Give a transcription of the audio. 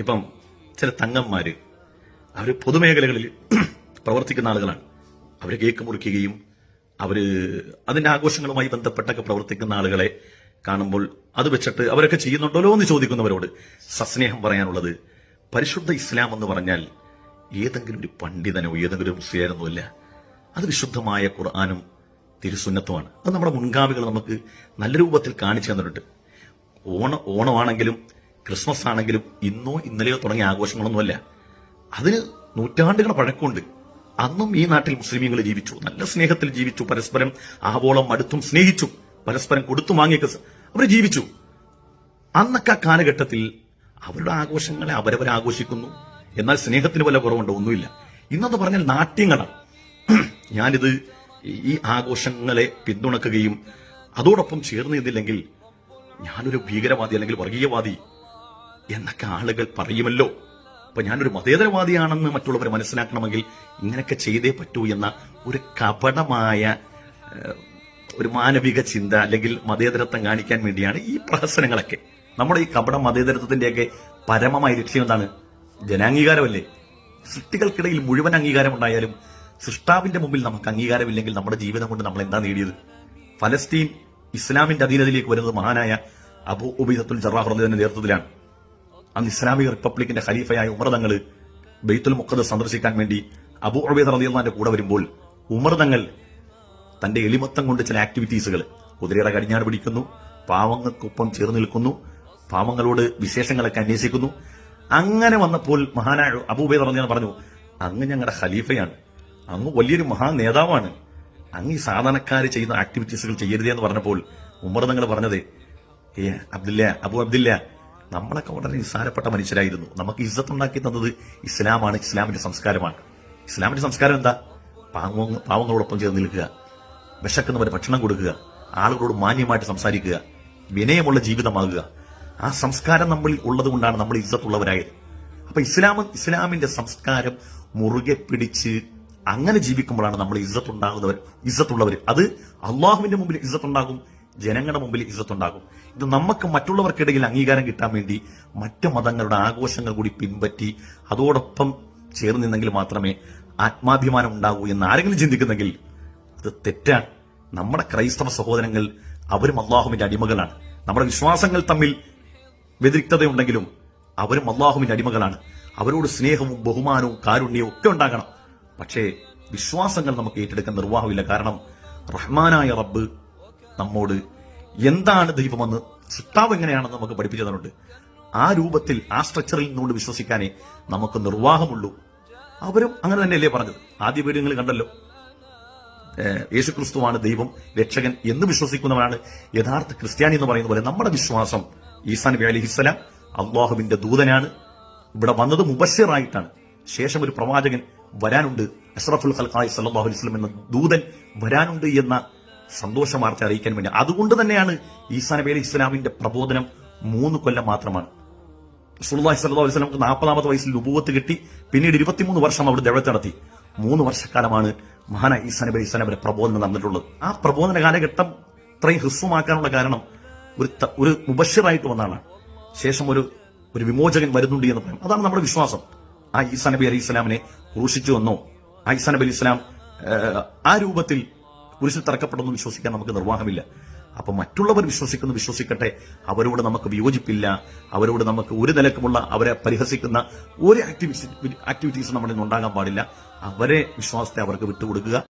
ഇപ്പം ചില തങ്ങന്മാര് അവർ പൊതുമേഖലകളിൽ പ്രവർത്തിക്കുന്ന ആളുകളാണ്. അവർ കേക്ക് മുറിക്കുകയും അവർ അതിന്റെ ആഘോഷങ്ങളുമായി ബന്ധപ്പെട്ടൊക്കെ പ്രവർത്തിക്കുന്ന ആളുകളെ കാണുമ്പോൾ അത് വെച്ചിട്ട് അവരൊക്കെ ചെയ്യുന്നുണ്ടല്ലോ എന്ന് ചോദിക്കുന്നവരോട് സസ്നേഹം പറയാനുള്ളത് പരിശുദ്ധ ഇസ്ലാം എന്ന് പറഞ്ഞാൽ ഏതെങ്കിലും ഒരു പണ്ഡിതനോ ഏതെങ്കിലും ഒരു മുസ്ലിയാരൊന്നും അല്ല. അത് വിശുദ്ധമായ ഖുർആാനും തിരുസുന്നത്തുമാണ്. അത് നമ്മുടെ മുൻഗാമികൾ നമുക്ക് നല്ല രൂപത്തിൽ കാണിച്ചു തന്നിട്ടുണ്ട്. ഓണ ഓണമാണെങ്കിലും ക്രിസ്മസ് ആണെങ്കിലും ഇന്നോ ഇന്നലെയോ തുടങ്ങിയ ആഘോഷങ്ങളൊന്നുമല്ല. അതിന് നൂറ്റാണ്ടുകൾ പഴക്കമുണ്ട്. അന്നും ഈ നാട്ടിൽ മുസ്ലിമീങ്ങൾ ജീവിച്ചു. നല്ല സ്നേഹത്തിൽ ജീവിച്ചു. പരസ്പരം ആവോളം അടുത്തും സ്നേഹിച്ചു. പരസ്പരം കൊടുത്തു വാങ്ങിയൊക്കെ അവർ ജീവിച്ചു. അന്നൊക്കെ കാലഘട്ടത്തിൽ അവരുടെ ആഘോഷങ്ങളെ അവരവർ ആഘോഷിക്കുന്നു. എന്നാൽ സ്നേഹത്തിന് വല്ല കുറവുണ്ടോ? ഒന്നുമില്ല. ഇന്നെന്ന് പറഞ്ഞാൽ നാട്യങ്ങളാണ് ഞാനിത് ഈ ആഘോഷങ്ങളെ പിന്തുണക്കുകയും അതോടൊപ്പം ചേർന്ന് നിന്നില്ലെങ്കിൽ ഞാനൊരു ഭീകരവാദി അല്ലെങ്കിൽ വർഗീയവാദി എന്നൊക്കെ ആളുകൾ പറയുമല്ലോ. അപ്പൊ ഞാനൊരു മതേതരവാദിയാണെന്ന് മറ്റുള്ളവർ മനസ്സിലാക്കണമെങ്കിൽ ഇങ്ങനെയൊക്കെ ചെയ്തേ പറ്റൂ എന്ന ഒരു കപടമായ ഒരു മാനവിക ചിന്ത അല്ലെങ്കിൽ മതേതരത്വം കാണിക്കാൻ വേണ്ടിയാണ് ഈ പ്രഹസനങ്ങളൊക്കെ. നമ്മുടെ ഈ കപട മതേതരത്വത്തിന്റെയൊക്കെ പരമമായ ലക്ഷ്യം എന്താണ്? ജനാംഗീകാരമല്ലേ? സൃഷ്ടികൾക്കിടയിൽ മുഴുവൻ അംഗീകാരം ഉണ്ടായാലും സൃഷ്ടാവിന്റെ മുമ്പിൽ നമുക്ക് അംഗീകാരമില്ലെങ്കിൽ നമ്മുടെ ജീവിതം കൊണ്ട് നമ്മൾ എന്താ നേടിയത്? ഫലസ്തീൻ ഇസ്ലാമിന്റെ അധീനതയിലേക്ക് വരുന്നത് മഹാനായ അബു ഉബൈദത്തുൽ ജറാഹുറിന്റെ നേതൃത്വത്തിലാണ്. അന്ന് ഇസ്ലാമിക റിപ്പബ്ലിക്കിന്റെ ഖലീഫയായ ഉമർ തങ്ങൾ ബെയ്ത്തുൽ മുഖദ് സന്ദർശിക്കാൻ വേണ്ടി അബു അബേദ് റളിയല്ലാന്റെ കൂടെ വരുമ്പോൾ ഉമർ തങ്ങൾ തന്റെ എളിമത്തം കൊണ്ട് ചില ആക്ടിവിറ്റീസുകൾ കുതിരയുടെ കടിഞ്ഞാട് പിടിക്കുന്നു പാവങ്ങൾക്കൊപ്പം ചേർന്ന് നിൽക്കുന്നു പാവങ്ങളോട് വിശേഷങ്ങളൊക്കെ അന്വേഷിക്കുന്നു. അങ്ങനെ വന്നപ്പോൾ മഹാനായ അബൂബേദ് റലിയാൻ പറഞ്ഞു അങ്ങ് ഞങ്ങളുടെ ഖലീഫയാണ്. അങ്ങ് വലിയൊരു മഹാ നേതാവാണ് അങ്ങ് ഈ സാധാരണക്കാര് ചെയ്യുന്ന ആക്ടിവിറ്റീസുകൾ ചെയ്യരുതേ എന്ന് പറഞ്ഞപ്പോൾ ഉമർ തങ്ങൾ പറഞ്ഞത് ഏ അബ്ദില്ല അബു അബ്ദില്ല നമ്മളൊക്കെ വളരെ നിസ്സാരപ്പെട്ട മനുഷ്യരായിരുന്നു. നമുക്ക് ഇസ്സത്ത് ഉണ്ടാക്കി തന്നത് ഇസ്ലാമാണ് ഇസ്ലാമിന്റെ സംസ്കാരമാണ്. ഇസ്ലാമിന്റെ സംസ്കാരം എന്താ? പാവങ്ങ പാവങ്ങളോടൊപ്പം ചേർന്ന് നിൽക്കുക വിശക്കുന്നവരെ ഭക്ഷണം കൊടുക്കുക ആളുകളോട് മാന്യമായിട്ട് സംസാരിക്കുക വിനയമുള്ള ജീവിതമാകുക. ആ സംസ്കാരം നമ്മളിൽ ഉള്ളത് കൊണ്ടാണ് നമ്മൾ ഇജ്ജത്തുള്ളവരായത് അപ്പൊ ഇസ്ലാം ഇസ്ലാമിന്റെ സംസ്കാരം മുറുകെ പിടിച്ച് അങ്ങനെ ജീവിക്കുമ്പോഴാണ് നമ്മൾ ഇജ്ജത്തുണ്ടാകുന്നവർ ഇജ്ജത്തുള്ളവർ അത് അള്ളാഹുവിന്റെ മുമ്പിൽ ഇസ്സത്തുണ്ടാകും ജനങ്ങളുടെ മുമ്പിൽ ഇസത്തുണ്ടാകും ഇത് നമുക്ക് മറ്റുള്ളവർക്കിടയിൽ അംഗീകാരം കിട്ടാൻ വേണ്ടി മറ്റ് മതങ്ങളുടെ ആഘോഷങ്ങൾ കൂടി പിൻപറ്റി അതോടൊപ്പം ചേർന്ന് നിന്നെങ്കിൽ മാത്രമേ ആത്മാഭിമാനം ഉണ്ടാകൂ എന്ന് ആരെങ്കിലും ചിന്തിക്കുന്നെങ്കിൽ അത് തെറ്റാണ്. നമ്മുടെ ക്രൈസ്തവ സഹോദരങ്ങൾ അവരും അള്ളാഹുവിന്റെ അടിമകളാണ്. നമ്മുടെ വിശ്വാസങ്ങൾ തമ്മിൽ വ്യതിരിക്തതയുണ്ടെങ്കിലും അവരും അള്ളാഹുവിന്റെ അടിമകളാണ്. അവരോട് സ്നേഹവും ബഹുമാനവും കാരുണ്യവും ഒക്കെ ഉണ്ടാകണം. പക്ഷേ വിശ്വാസങ്ങൾ നമുക്ക് ഏറ്റെടുക്കാൻ നിർവാഹമില്ല. കാരണം റഹ്മാനായ റബ്ബ് നമ്മോട് എന്താണ് ദൈവമെന്ന് സൃഷ്ടാവ് എങ്ങനെയാണെന്ന് നമുക്ക് പഠിപ്പിച്ചു തന്നിട്ടുണ്ട്. ആ രൂപത്തിൽ ആ സ്ട്രക്ചറിൽ നിന്നുകൊണ്ട് വിശ്വസിക്കാനേ നമുക്ക് നിർവാഹമുള്ളൂ. അവരും അങ്ങനെ തന്നെയല്ലേ പറഞ്ഞത്. ആദ്യ പേര് നിങ്ങൾ കണ്ടല്ലോ യേശുക്രിസ്തുവാണ് ദൈവം രക്ഷകൻ എന്ന് വിശ്വസിക്കുന്നവരാണ് യഥാർത്ഥ ക്രിസ്ത്യാനി എന്ന് പറയുന്ന പോലെ നമ്മുടെ വിശ്വാസം ഈസാൻ നബി അലിഹിസ്സലാം അള്ളാഹുവിന്റെ ദൂതനാണ്. ഇവിടെ വന്നത് മുബശ്ശിറായിട്ടാണ്. ശേഷം ഒരു പ്രവാചകൻ വരാനുണ്ട്. അഷ്റഫുൽ ഖൽഖായ് സല്ലാഹു അലൈഹി എന്ന ദൂതൻ വരാനുണ്ട് എന്ന സന്തോഷ വാർത്ത അറിയിക്കാൻ വേണ്ടി. അതുകൊണ്ട് തന്നെയാണ് ഈസാ നബി അലി ഇസ്ലാമിന്റെ പ്രബോധനം മൂന്ന് കൊല്ലം മാത്രമാണ്. സുൽദാഹി സല്ലാ അലൈഹി വസല്ലം നാൽപ്പതാമത്തെ വയസ്സിൽ ഉപവത്ത് കിട്ടി പിന്നീട് ഇരുപത്തിമൂന്ന് വർഷം അവിടെ ദേവത്തെ നടത്തി. മൂന്ന് വർഷക്കാലമാണ് മഹാന ഈസാ നബി അലൈഹി സ്വലാമിന്റെ പ്രബോധനം നടന്നിട്ടുള്ളത്. ആ പ്രബോധന കാലഘട്ടം ഇത്രയും ഹ്രസ്വമാക്കാനുള്ള കാരണം ഒരു ഒരു മുബഷിറായിട്ട് വന്നാണ് ശേഷം ഒരു ഒരു വിമോചകൻ വരുന്നുണ്ട് എന്ന് പറയും. അതാണ് നമ്മുടെ വിശ്വാസം. ആ ഈസാ നബി അലൈഹി ഇസ്ലാമിനെ ക്രൂശിച്ചു വന്നോ. ആ ഈസാ നബി അലൈഹി ഇസ്ലാം ആ രൂപത്തിൽ കുരിശിൽ തറക്കപ്പെടുന്നു വിശ്വസിക്കാൻ നമുക്ക് നിർവാഹമില്ല. അപ്പൊ മറ്റുള്ളവർ വിശ്വസിക്കുന്നു വിശ്വസിക്കട്ടെ. അവരോട് നമുക്ക് വിയോജിപ്പില്ല. അവരോട് നമുക്ക് ഒരു നിലക്കുമുള്ള അവരെ പരിഹസിക്കുന്ന ഒരു ആക്ടിവിറ്റി ആക്ടിവിറ്റീസ് നമ്മളിൽ ഉണ്ടാകാൻ പാടില്ല. അവരെ വിശ്വാസത്തെ അവർക്ക് വിട്ടുകൊടുക്കുക.